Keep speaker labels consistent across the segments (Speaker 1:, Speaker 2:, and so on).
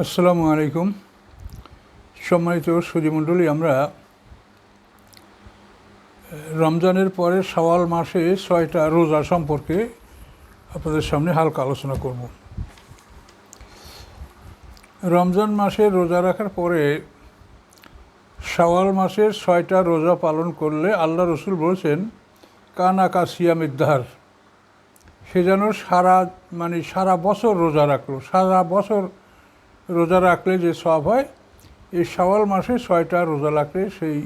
Speaker 1: আসসালামু আলাইকুম। সম্মানিত সুজিমণ্ডলী আমরা রমজানের পরে সওয়াল মাসে ছয়টা রোজা সম্পর্কে আপনাদের সামনে হালকা আলোচনা করব। রমজান মাসে রোজা রাখার পরে সওয়াল মাসের ছয়টা রোজা পালন করলে আল্লাহ রসুল বলেছেন, কানা কাসিয়াম ইদ্দার সে যেন সারা মানে সারা বছর রোজা রাখল, সারা বছর রোজা রাখলে যে সব হয়, এই শাওয়াল মাসে ছয়টা রোজা রাখলে সেই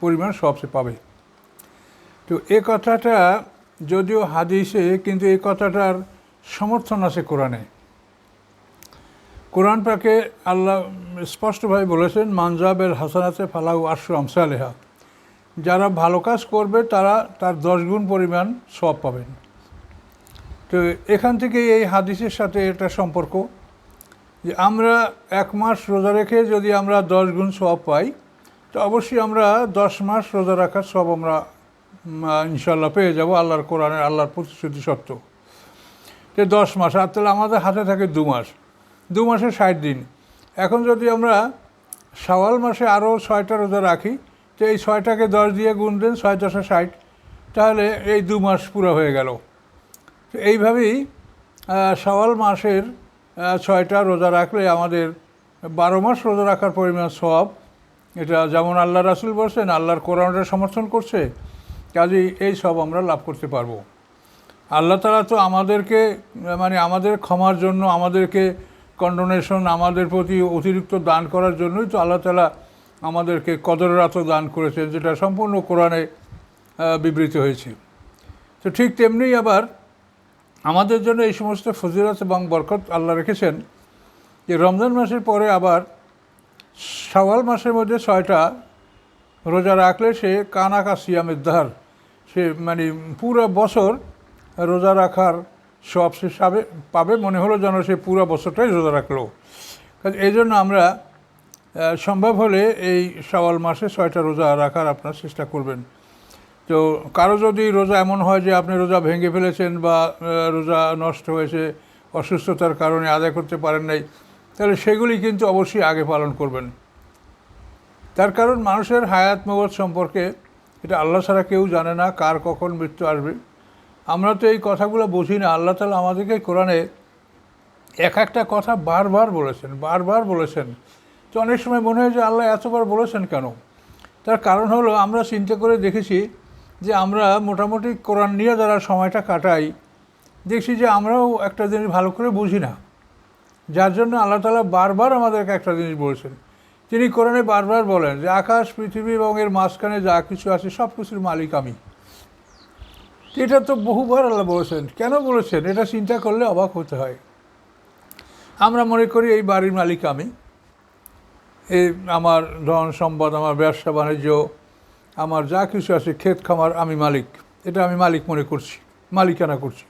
Speaker 1: পরিমাণ সব সে পাবে। তো এ কথাটা যদিও হাদিসে, কিন্তু এই কথাটার সমর্থন আছে কোরআনে। কোরআন পাকে আল্লাহ স্পষ্টভাবে বলেছেন মানজাবের হাসানাতে ফালাউ আশু আমসালেহা। যারা ভালো কাজ করবে, তারা তার দশ গুণ পরিমাণ সব পাবেন। তো এখান থেকে এই হাদিসের সাথে এটা সম্পর্ক। যে আমরা এক মাস রোজা রেখে যদি আমরা দশ গুণ সব পাই তো অবশ্যই আমরা দশ মাস রোজা রাখার সব আমরা ইনশাল্লাহ পেয়ে যাব আল্লাহর কোরআনের আল্লাহর প্রতিশ্রুতি সত্য যে দশ মাস আর তাহলে আমাদের হাতে থাকে দু মাস। দু মাসে ষাট দিন। এখন যদি আমরা সওয়াল মাসে আরও ছয়টা রোজা রাখি তো এই ছয়টাকে দশ দিয়ে গুণ দেন ছয় দশে ষাট তাহলে এই দু মাস পুরো হয়ে গেল। তো এইভাবেই আহ, শাওয়াল মাসের ছয়টা রোজা রাখলে আমাদের বারো মাস রোজা রাখার পরিমাণ সব এটা যেমন আল্লাহ রাসুল বলছেন, আল্লাহর কোরআনটা সমর্থন করছে, কাজেই এই সব আমরা লাভ করতে পারব। আল্লাহ তালা তো আমাদেরকে মানে আমাদের ক্ষমার জন্য, আমাদেরকে কন্ডোনেশন আমাদের প্রতি অতিরিক্ত দান করার জন্যই তো আল্লাহ তালা আমাদেরকে কদরাত দান করেছেন, যেটা সম্পূর্ণ কোরআনে বিবৃত হয়েছে। তো ঠিক তেমনি আবার আমাদের জন্য এই সমস্ত ফজিলত এবং বরকত আল্লাহ রেখেছেন যে রমজান মাসের পরে আবার শাওয়াল মাসের মধ্যে ছয়টা রোজা রাখলে সে কানাকা সিয়ামের ধার সে মানে পুরো বছর রোজা রাখার সব সে সাবে পাবে। মনে হলো যেন সে পুরো বছরটাই রোজা রাখল। কাজে এই জন্য আমরা সম্ভব হলে এই শাওয়াল মাসে ছয়টা রোজা রাখার আপনার চেষ্টা করবেন। তো কারও যদি রোজা এমন হয় যে আপনি রোজা ভেঙে ফেলেছেন বা রোজা নষ্ট হয়েছে, অসুস্থতার কারণে আদায় করতে পারেন নাই, তাহলে সেগুলি কিন্তু অবশ্যই আগে পালন করবেন। তার কারণ মানুষের হায়াত মগজ সম্পর্কে এটা আল্লাহ ছাড়া কেউ জানে না, কার কখন মৃত্যু আসবে। আমরা তো এই কথাগুলো বুঝি না, আল্লাহ তালা আমাদেরকে কোরআনে এক একটা কথা বারবার বলেছেন বারবার বলেছেন। তো অনেক সময় মনে হয় যে আল্লাহ এতবার বলেছেন কেন? তার কারণ হলো আমরা চিন্তা করে দেখেছি যে আমরা মোটামুটি কোরআন নিয়ে যারা সময়টা কাটাই, দেখছি যে আমরাও একটা জিনিস ভালো করে বুঝি না। যার জন্য আল্লাহ তালা বারবার আমাদেরকে একটা জিনিস বলেছেন। তিনি কোরআনে বারবার বলেন যে, আকাশ, পৃথিবী এবং এর মাঝখানে যা কিছু আছে সব কিছুর মালিক আমি। এটা তো বহুবার আল্লাহ বলেছেন। কেন বলেছেন? এটা চিন্তা করলে অবাক হতে হয়। আমরা মনে করি এই বাড়ির মালিক আমি। এই আমার ধন সম্পদ, আমার ব্যবসা, বাণিজ্য আমার যা কিছু আছে ক্ষেত খামার, আমি মালিক। এটা আমি মালিক মনে করছি, মালিকানা করছি।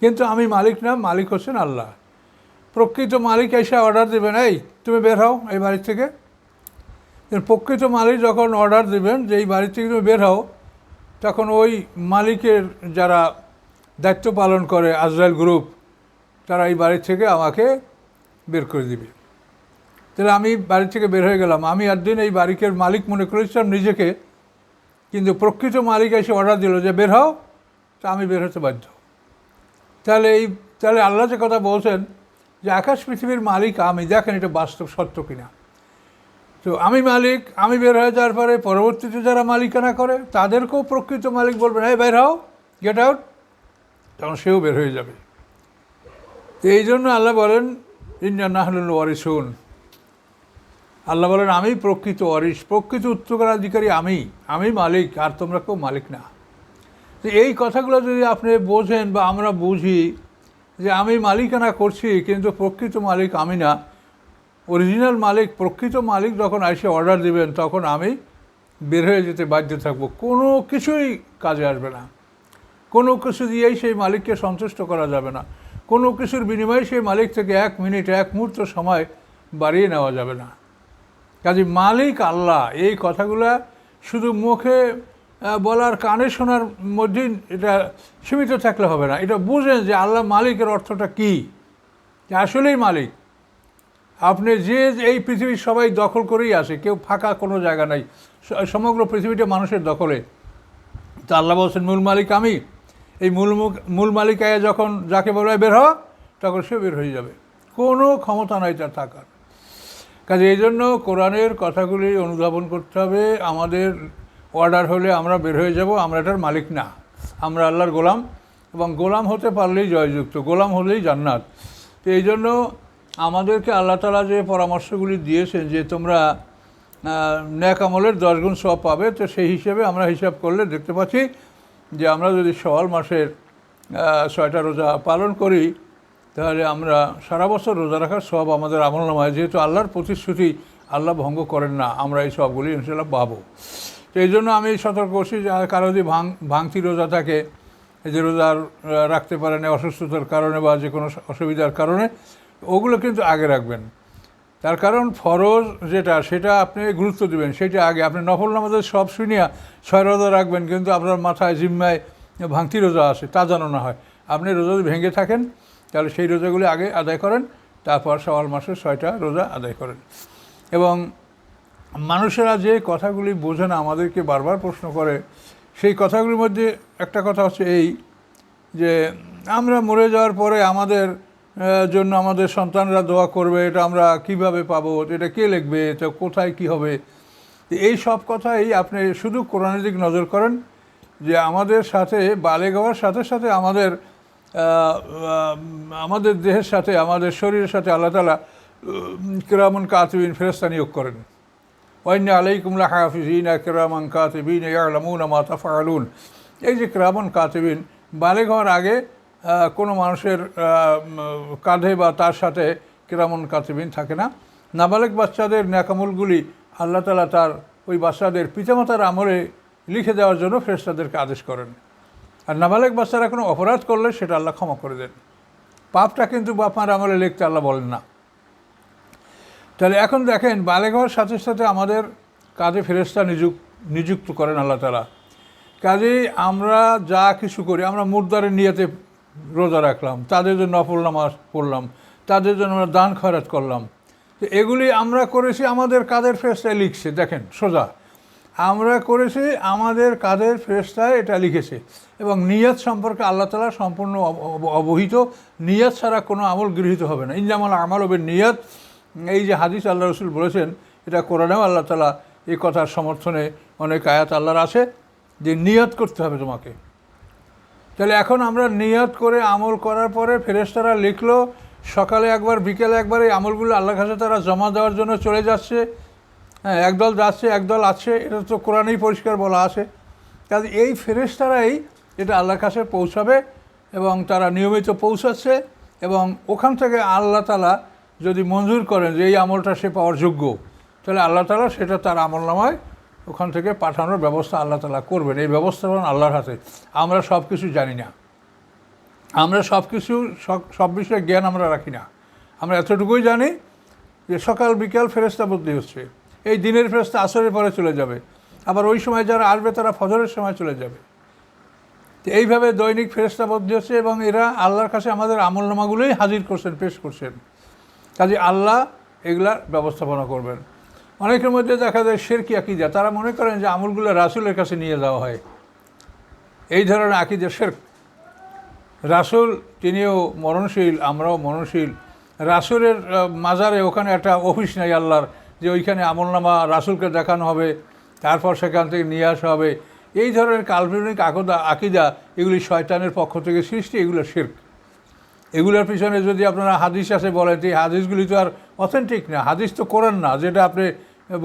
Speaker 1: কিন্তু আমি মালিক না, মালিক হচ্ছেন আল্লাহ। প্রকৃত মালিক এসে অর্ডার দেবেন, এই, তুমি বের হও এই বাড়ি থেকে। প্রকৃত মালিক যখন অর্ডার দেবেন যে এই বাড়ি থেকে তুমি বের হও, তখন ওই মালিকের যারা দায়িত্ব পালন করে আজরাইল গ্রুপ, তারা এই বাড়ি থেকে আমাকে বের করে দিবে। তাহলে আমি বাড়ি থেকে বের হয়ে গেলাম। আমি একদিন এই বাড়িকে মালিক মনে করেছিলাম নিজেকে। কিন্তু প্রকৃত মালিক এসে অর্ডার দিল যে, বের হও। তা আমি বের হতে বাধ্য। তাহলে এই, তাহলে আল্লাহ যে কথা বলছেন যে, আকাশ পৃথিবীর মালিক আমি, দেখেন এটা বাস্তব সত্য কিনা। তো আমি মালিক, আমি বের হয়ে যাওয়ার পরে পরবর্তীতে যারা মালিকানা করে, তাদেরকেও প্রকৃত মালিক বলবেন হ্যাঁ বের হও গেট আউট তখন সেও বের হয়ে যাবে। তো এই জন্য আল্লাহ বলেন ইন্ডিয়া নাহলুল ওয়ারিসুন। আল্লাহ বলেন, আমি প্রকৃত ওয়ারিস প্রকৃত উত্তরাধিকারী, আমি আমি মালিক, আর তোমরা কেউ মালিক না। তো এই কথাগুলো যদি আপনি বোঝেন বা আমরা বুঝি যে আমি মালিকানা করছি, কিন্তু প্রকৃত মালিক আমি না, অরিজিনাল মালিক, প্রকৃত মালিক যখন এসে অর্ডার দিবেন, তখন আমি বের হয়ে যেতে বাধ্য থাকব। কোনো কিছুই কাজে আসবে না। কোনো কিছু দিয়েই সেই মালিককে সন্তুষ্ট করা যাবে না। কোনো কিছুর বিনিময়ে সেই মালিক থেকে এক মিনিট, এক মুহূর্ত সময় বাড়িয়ে নেওয়া যাবে না। কাজে মালিক আল্লাহ, এই কথাগুলা শুধু মুখে বলার কানে শোনার মধ্যেই এটা সীমিত থাকলে হবে না। এটা বুঝেন যে আল্লাহ মালিকের অর্থটা কী। যে আসলেই মালিক। আপনি যে এই পৃথিবীর সবাই দখল করেই আসে কেউ ফাঁকা কোনো জায়গা নাই সমগ্র পৃথিবীটা মানুষের দখলে। তা আল্লাহ বলছেন, মূল মালিক আমি। এই মূল মূল মালিকায় যখন যাকে বলে বের হ, তখন সে বের হয়ে যাবে। কোনো ক্ষমতা নাই তার থাকার। কাজে এই জন্য কোরআনের কথাগুলি অনুধাবন করতে হবে। আমাদের অর্ডার হলে আমরা বের হয়ে যাব, আমরা এটার মালিক না। আমরা আল্লাহর গোলাম এবং গোলাম হতে পারলেই জয়যুক্ত, গোলাম হলেই জান্নাত। তো এই জন্য আমাদেরকে আল্লাহ তালা যে পরামর্শগুলি দিয়েছেন যে তোমরা ন্যাক আমলের দশগুণ সব পাবে, তো সেই হিসেবে আমরা হিসাব করলে দেখতে পাচ্ছি যে আমরা যদি সওয়াল মাসের ছয়টা রোজা পালন করি তাহলে আমরা সারা বছর রোজা রাখার সব আমাদের আমল নামায়। যেহেতু আল্লাহর প্রতিশ্রুতি আল্লাহ ভঙ্গ করেন না, আমরা এই সবগুলি ইনশাল্লাহ পাবো। তো এই জন্য আমি সতর্ক করছি যে কারও যদি ভাং ভাঙতি রোজা থাকে যে রোজা রাখতে পারেন অসুস্থতার কারণে বা যে কোনো অসুবিধার কারণে, ওগুলো কিন্তু আগে রাখবেন। তার কারণ ফরজ যেটা, সেটা আপনি গুরুত্ব দিবেন। সেটা আগে, আপনি নফল নামাজের সব শুনিয়া ছয় রোজা রাখবেন, কিন্তু আপনার মাথায় জিম্মায় ভাঙতি রোজা আসে, তা যেন না হয়। আপনি রোজা ভেঙে থাকেন তাহলে সেই রোজাগুলি আগে আদায় করেন, তারপর সওয়াল মাসের ছয়টা রোজা আদায় করেন। এবং মানুষেরা যে কথাগুলি বোঝে না, আমাদেরকে বারবার প্রশ্ন করে। সেই কথাগুলির মধ্যে একটা কথা হচ্ছে এই যে, আমরা মরে যাওয়ার পরে আমাদের জন্য আমাদের সন্তানরা দোয়া করবে, এটা আমরা কীভাবে পাবো, এটা কে লিখবে, এটা কোথায় কি হবে? এই সব কথাই আপনি শুধু কোরআনের দিক নজর করেন যে আমাদের সাথে বালেগ হওয়ার সাথে সাথে আমাদের আমাদের দেহের সাথে, আমাদের শরীরের সাথে আল্লাহ তালা কিরামন কাতিবিন ফেরস্তা নিয়োগ করেন। ওয়াইন আলাইকুম হাফিজিন কিরামান কাতিবিন, ইয়ালামুন মা তাফআলুন। এই যে কিরামন কাতিবিন, বালেগ হওয়ার আগে কোনো মানুষের কাঁধে বা তার সাথে কিরামন কাতিবিন থাকে না। নাবালেক বাচ্চাদের ন্যাকামলগুলি আল্লাহ তালা তার ওই বাচ্চাদের পিতামাতার আমলে লিখে দেওয়ার জন্য ফেরেশতাদেরকে আদেশ করেন। আর নাবালেক বাচ্চারা কোনো অপরাধ করলে সেটা আল্লাহ ক্ষমা করে দেন। পাপটা কিন্তু বাপার আমলে লিখতে আল্লাহ বলেন না। তাহলে এখন দেখেন বালেগ হওয়ার সাথে সাথে আমাদের কাজে ফেরেস্তা নিযুক, নিযুক্ত করেন আল্লাহ তালা কাজেই আমরা যা কিছু করি, আমরা মুর্দারের নিয়েতে রোজা রাখলাম, তাদের জন্য নফল নামাজ পড়লাম, তাদের জন্য আমরা দান খয়রাত করলাম। তো এগুলি আমরা করেছি, আমাদের কাদের ফেরেস্তায় লিখছে, দেখেন, সোজা। আমরা করেছি, আমাদের কাদের ফেরেস্তায় এটা লিখেছে। এবং নিয়ত সম্পর্কে আল্লাহ তালা সম্পূর্ণ অব- অব- অবহিত। নিয়ত ছাড়া কোনো আমল গৃহীত হবে না। ইনজামাল আমাল হবে নিয়ত। এই যে হাদিস আল্লাহ রসুল বলেছেন, এটা কোরআনেও আল্লাহ তালা এই কথার সমর্থনে অনেক আয়াত আল্লাহর আছে, যে নিয়ত করতে হবে তোমাকে। তাহলে এখন আমরা নিয়ত করে আমল করার পরে ফেরেশতারা লিখলো, সকালে একবার, বিকেলে একবার এই আমলগুলো আল্লাহ কাছে তারা জমা দেওয়ার জন্য চলে যাচ্ছে। হ্যাঁ একদল যাচ্ছে একদল আছে, এটা তো কোরআনেই পরিষ্কার বলা আছে। কাজে এই ফেরেশতারাই এটা আল্লাহর কাছে পৌঁছাবে এবং তারা নিয়মিত পৌঁছাচ্ছে এবং ওখান থেকে আল্লাহ তালা যদি মঞ্জুর করেন যে এই আমলটা সে পাওয়ার যোগ্য, তাহলে আল্লাহ তালা সেটা তার আমল নামায় ওখান থেকে পাঠানোর ব্যবস্থা আল্লাহ তালা করবেন। এই ব্যবস্থাপনা আল্লাহর হাতে। আমরা সব কিছু জানি না। আমরা সব কিছু সব- সব বিষয়ে জ্ঞান আমরা রাখি না। আমরা এতটুকুই জানি যে সকাল বিকাল ফেরস্তা বদলি হচ্ছে। এই দিনের ফেরস্তা আসরের পরে চলে যাবে। আবার ওই সময় যারা আসবে, তারা ফজরের সময় চলে যাবে। তো এইভাবে দৈনিক ফেরস্তা বদলি হচ্ছে এবং এরা আল্লাহর কাছে আমাদের আমলনামাগুলোই হাজির করছেন, পেশ করছেন। কাজে আল্লাহ এগুলার ব্যবস্থাপনা করবেন। অনেকের মধ্যে দেখা যায় শের শেরকি আকিদা। তারা মনে করেন যে আমলগুলো রাসুলের কাছে নিয়ে যাওয়া হয়। এই ধরনের আকিদা শেরক। রাসুল তিনিও মরণশীল, আমরাও মরণশীল। রাসুলের মাজারে ওখানে একটা অফিস নেই আল্লাহর। যে ওইখানে আমলনামা রাসুলকে দেখানো হবে, তারপর সেখান থেকে নিয়ে আসা হবে। এই ধরনের কাল্পনিক আকদা, আকিদা, এগুলি শয়তানের পক্ষ থেকে সৃষ্টি, এগুলো শির্ক। এগুলোর পিছনে যদি আপনারা হাদিস আছে বলেন এই হাদিসগুলি তো আর অথেন্টিক না। হাদিস তো করেন না, যেটা আপনি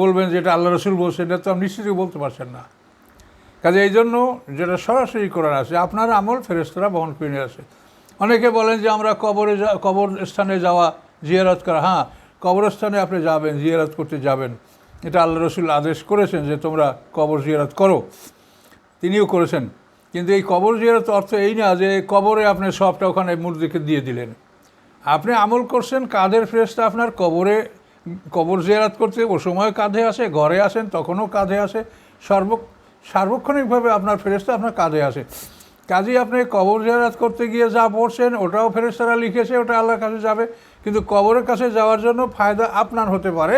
Speaker 1: বলবেন যেটা আল্লাহ রসুল বলছেন এটা তো আপনি নিশ্চিতই বলতে পারছেন না। কাজে এই জন্য যেটা সরাসরি কোরআন আছে, আপনার আমল ফেরেস্তরা বহন করে নিয়ে আসে। অনেকে বলেন যে আমরা কবরে কবর স্থানে যাওয়া, জিয়ারত করা হ্যাঁ কবরস্থানে আপনি যাবেন, জিয়ারত করতে যাবেন। এটা আল্লাহ রসুল আদেশ করেছেন যে তোমরা কবর জিয়ারত করো। তিনিও করেছেন। কিন্তু এই কবর জিয়ারত অর্থ এই না যে কবরে আপনি সবটা ওখানে মূর্তিকে দিয়ে দিলেন। আপনি আমল করছেন, কাঁধের ফ্রেশটা আপনার কবরে, কবর জিয়ারাত করতে ও সময় কাঁধে আসে, ঘরে আসেন, তখনও কাঁধে আসে। সর্ব, সার্বক্ষণিকভাবে আপনার ফেরেস্তা আপনার কাঁধে আসে। কাজেই আপনি কবর জিয়ারাত করতে গিয়ে যা পড়ছেন, ওটাও ফেরেস্তারা লিখেছে, ওটা আল্লাহর কাছে যাবে। কিন্তু কবরের কাছে যাওয়ার জন্য ফায়দা আপনার হতে পারে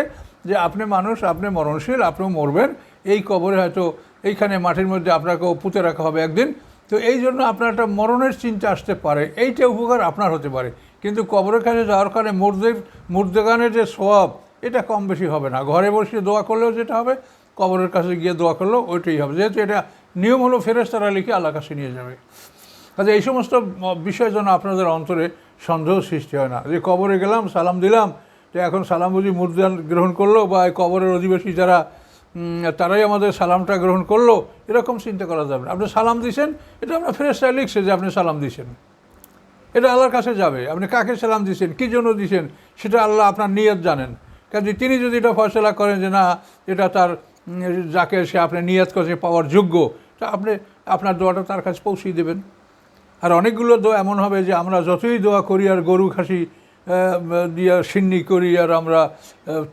Speaker 1: যে আপনি মানুষ, আপনি মরণশীল, আপনিও মরবেন। এই কবরে হয়তো এইখানে মাটির মধ্যে আপনাকেও পুঁতে রাখা হবে একদিন। তো এই জন্য আপনার একটা মরণের চিন্তা আসতে পারে। এইটা উপকার আপনার হতে পারে। কিন্তু কবরের কাছে যাওয়ার কারণে মুর্দের মুর্দেগানের যে সোয়াব এটা কম বেশি হবে না। ঘরে বসে দোয়া করলেও যেটা হবে, কবরের কাছে গিয়ে দোয়া করলেও ওইটাই হবে। যেহেতু এটা নিয়ম হলো ফেরেস্তারা লিখে আল্লাহ কাছে নিয়ে যাবে। কাজে এই সমস্ত বিষয়ের জন্য আপনাদের অন্তরে সন্দেহ সৃষ্টি হয় না। যে কবরে গেলাম, সালাম দিলাম, যে এখন সালাম বুঝি মুদ্রান গ্রহণ করল বা এই কবরের অধিবাসী যারা তারাই আমাদের সালামটা গ্রহণ করল, এরকম চিন্তা করা যাবে না। আপনি সালাম দিছেন, এটা আপনার ফেরেস্তায় লিখছে যে আপনি সালাম দিছেন। এটা আল্লাহর কাছে যাবে। আপনি কাকে সালাম দিছেন, কী জন্য দিছেন, সেটা আল্লাহ আপনার নিয়ত জানেন। কাজে তিনি যদি এটা ফয়সলা করেন যে না, এটা তার যাকে সে আপনি নিয়ত করছে, পাওয়ার যোগ্য, তা আপনি, আপনার দোয়াটা তার কাছে পৌঁছিয়ে দেবেন। আর অনেকগুলো দোয়া এমন হবে যে আমরা যতই দোয়া করি আর গরু খাসি দিয়া সিন্নি করি আর আমরা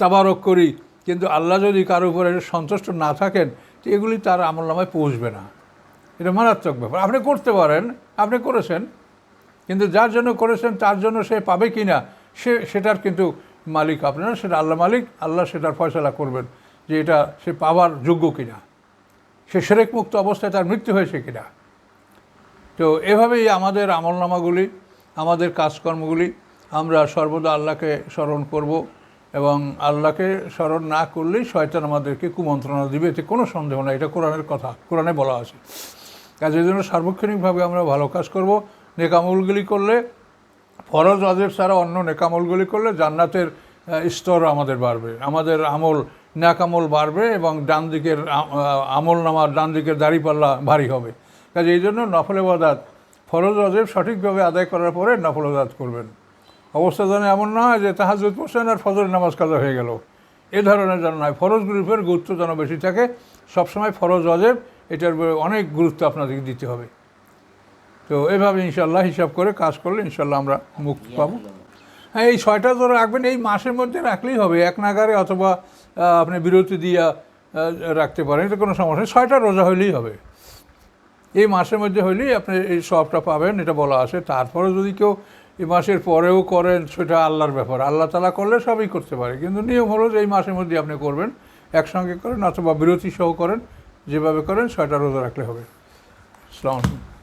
Speaker 1: তাবারক করি, কিন্তু আল্লাহ যদি কারও উপরে সন্তুষ্ট না থাকেন, তো এগুলি তার আমল নামায় পৌঁছবে না। এটা মারাত্মক ব্যাপার। আপনি করতে পারেন, আপনি করেছেন, কিন্তু যার জন্য করেছেন তার জন্য সে পাবে কি না, সে, সেটার কিন্তু মালিক আপনারা, সেটা আল্লাহ মালিক, আল্লাহ সেটার ফয়সলা করবেন যে এটা সে পাওয়ার যোগ্য কিনা। সে সেরেক মুক্ত অবস্থায় তার মৃত্যু হয়েছে কিনা। তো এভাবেই আমাদের আমলনামাগুলি, আমাদের কাজকর্মগুলি আমরা সর্বদা আল্লাহকে স্মরণ করব এবং আল্লাহকে স্মরণ না করলেই শয়তান আমাদেরকে কুমন্ত্রণা দিবে। এতে কোনো সন্দেহ নাই, এটা কোরআনের কথা, কোরআনে বলা আছে। কাজের জন্য সার্বক্ষণিকভাবে আমরা ভালো কাজ করব, নেকামলগুলি করলে, ফরজ অজেব ছাড়া অন্য নেকামলগুলি করলে জান্নাতের স্তর আমাদের বাড়বে, আমাদের আমল ন্যাকামল বাড়বে এবং ডান দিকের আমল নামার ডান দিকের দাড়িপাল্লা ভারী হবে। কাজে এই জন্য নফল বাদাত ফরজ অজেব সঠিকভাবে আদায় করার পরে নফল বাদাত করবেন। অবস্থা যেন এমন না হয় যে তাহাজুদ পড়ছেন আর ফজরের নামাজ কাজা হয়ে গেল। এ ধরনের যেন নয় ফরজ গ্রুপের গুরুত্ব যেন বেশি থাকে। সবসময় ফরজ অজেব এটার উপরে অনেক গুরুত্ব আপনাদেরকে দিতে হবে। তো এভাবে ইনশাল্লাহ হিসাব করে কাজ করলে ইনশাল্লাহ আমরা মুক্তি পাবো। হ্যাঁ এই ছয়টা ধরে রাখবেন এই মাসের মধ্যে রাখলেই হবে। এক নাগারে অথবা আপনি বিরতি দিয়ে রাখতে পারেন এটা কোনো সমস্যা নেই। ছয়টা রোজা হইলেই হবে। এই মাসের মধ্যে হইলেই আপনি এই সবটা পাবেন, এটা বলা আছে। তারপরে যদি কেউ এই মাসের পরেও করেন, সেটা আল্লাহর ব্যাপার। আল্লাহ তালা করলে সবই করতে পারে। কিন্তু নিয়ম হলো যে এই মাসের মধ্যে আপনি করবেন, একসঙ্গে করেন অথবা বিরতি সহ করেন, যেভাবে করেন সেটা রোজা রাখলে হবে। আসসালামু আলাইকুম।